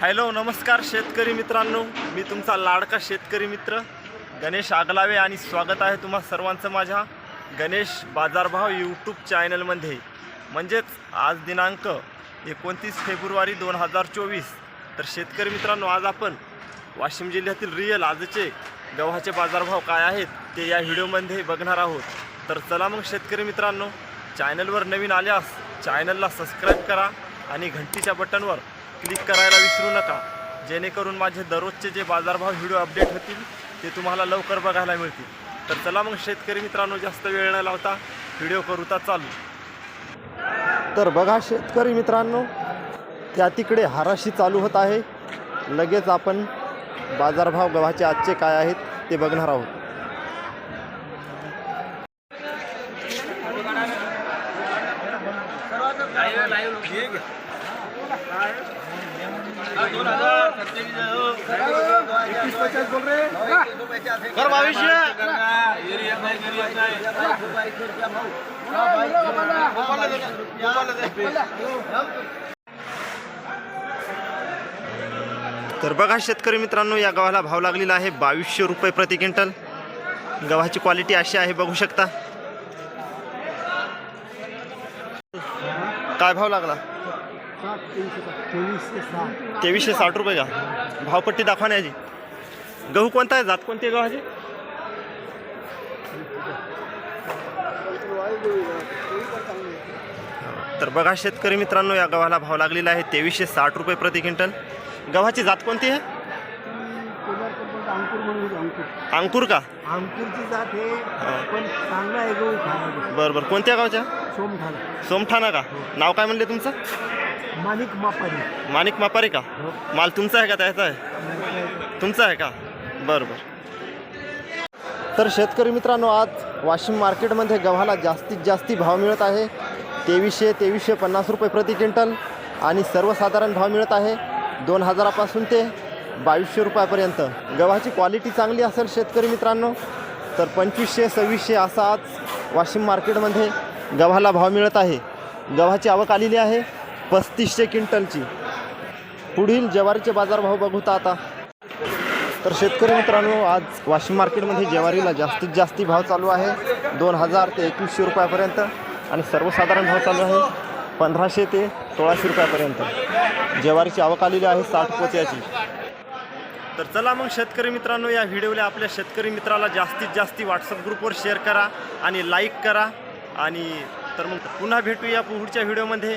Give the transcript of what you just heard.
Hello नमस्कार शेतकरी मित्रांनो. मी तुमचा लाडका शेतकरी मित्र गणेश आगलावे आणि स्वागत आहे तुम्हा सर्वांचं माझ्या गणेश बाजारभाव यूट्यूब चॅनलमध्ये म्हणजेच आज दिनांक एकोणतीस फेब्रुवारी दोन हजार चोवीस. तर शेतकरी मित्रांनो आज आपण वाशिम जिल्ह्यातील रिअल आजचे गव्हाचे बाजारभाव काय आहेत ते या व्हिडिओमध्ये बघणार आहोत. तर चला मग शेतकरी मित्रांनो चॅनलवर नवीन आल्यास चॅनलला सबस्क्राईब करा आणि घंटीच्या बटनवर क्लिक करायला विसरू नका. जेणेकरून माझे दररोजचे जे बाजारभाव व्हिडिओ अपडेट होतील ते तुम्हाला लवकर बघायला मिळतील. तर चला मग शेतकरी मित्रांनो जास्त वेळ न लावता व्हिडिओ करूता चालू. तर बघा शेतकरी मित्रांनो त्या तिकडे हाराशी चालू होत आहे. लगेच आपण बाजारभाव गव्हाचे आजचे काय आहेत ते बघणार आहोत. कर तर बघा शेतकरी मित्रांनो या गव्हाला भाव लागलेला आहे बावीसशे रुपये प्रति क्विंटल. गव्हाची क्वालिटी अशी आहे बघू शकता. काय भाव लागला? तेवीसशे साठ रुपये का? भावपट्टी दाखवा याची. गहू कोणता आहे? जात कोणती आहे गव्हाची? तर बघा शेतकरी मित्रांनो या गव्हाला भाव लागलेला आहे तेवीसशे साठ रुपये प्रति क्विंटल. गव्हाची जात कोणती आहे? अंकुर का? अंकुरची जात हे. पण चांगला आहे गहू बरं बरं. कोणत्या गावच्या? सोमठाणा. सोमठाणा का? नाव काय म्हणले तुमचं? माणिक मापारी. माणिक मापारी का? हो. माल तुमचा आहे का त्याचा आहे? तुमचा आहे का? बरं बरं तर शेतकरी मित्रांनो आज वाशिम मार्केटमध्ये गव्हाला जास्तीत जास्ती भाव मिळत आहे. तेवीसशे तेवीसशे पन्नास रुपये प्रति क्विंटल आणि सर्वसाधारण भाव मिळत आहे. दोन हजारापासून ते बावीसशे रुपयापर्यंत. गव्हाची क्वालिटी चांगली असेल शेतकरी मित्रांनो तर पंचवीसशे सव्वीसशे असा आज वाशिम मार्केटमध्ये गव्हाला भाव मिळत आहे. गव्हाची आवक आलेली आहे. पस्तीसशे क्विंटलची. पुढील ज्वारीचे बाजारभाव बघूता आता. तर शेतकरी मित्रांनो आज वाशिम मार्केटमध्ये ज्वारीला जास्तीत जास्ती भाव चालू आहे. दोन हजार ते एकवीसशे रुपयापर्यंत आणि सर्वसाधारण भाव चालू आहे पंधराशे ते सोळाशे रुपयापर्यंत. ज्वारीची आवक आलेली आहे साठ पोत्याची. तर चला मग शेतकरी मित्रांनो या व्हिडिओला आपल्या शेतकरी मित्राला जास्तीत जास्ती व्हॉट्सअप ग्रुपवर शेअर करा आणि लाईक करा. आणि तर मग पुन्हा भेटूया पुढच्या व्हिडिओमध्ये.